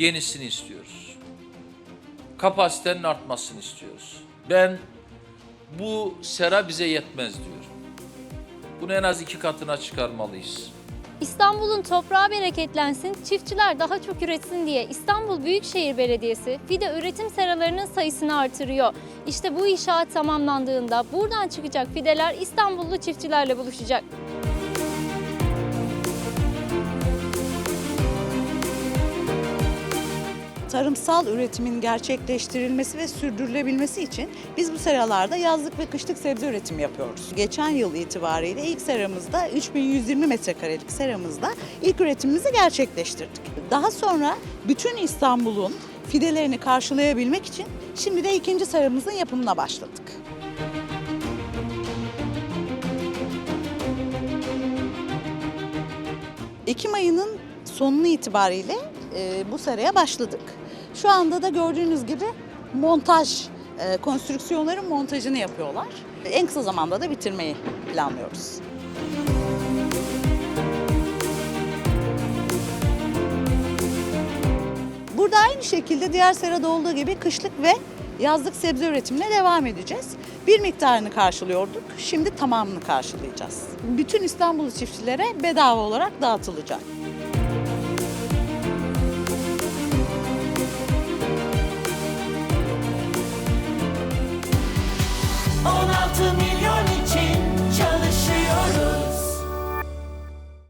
yenisini istiyoruz. Kapasitenin artmasını istiyoruz. Ben bu sera bize yetmez diyorum. Bunu en az iki katına çıkarmalıyız. İstanbul'un toprağı bereketlensin, çiftçiler daha çok üretsin diye İstanbul Büyükşehir Belediyesi fide üretim seralarının sayısını artırıyor. İşte bu inşaat tamamlandığında buradan çıkacak fideler İstanbullu çiftçilerle buluşacak. Tarımsal üretimin gerçekleştirilmesi ve sürdürülebilmesi için biz bu seralarda yazlık ve kışlık sebze üretimi yapıyoruz. Geçen yıl itibariyle ilk seramızda 3120 metrekarelik seramızda ilk üretimimizi gerçekleştirdik. Daha sonra bütün İstanbul'un fidelerini karşılayabilmek için şimdi de ikinci seramızın yapımına başladık. Ekim ayının sonunu itibariyle e, bu seraya başladık. Şu anda da gördüğünüz gibi montaj, e, konstrüksiyonların montajını yapıyorlar. En kısa zamanda da bitirmeyi planlıyoruz. Burada aynı şekilde diğer serada olduğu gibi kışlık ve yazlık sebze üretimine devam edeceğiz. Bir miktarını karşılıyorduk, şimdi tamamını karşılayacağız. Bütün İstanbul çiftçilere bedava olarak dağıtılacak. 16 milyon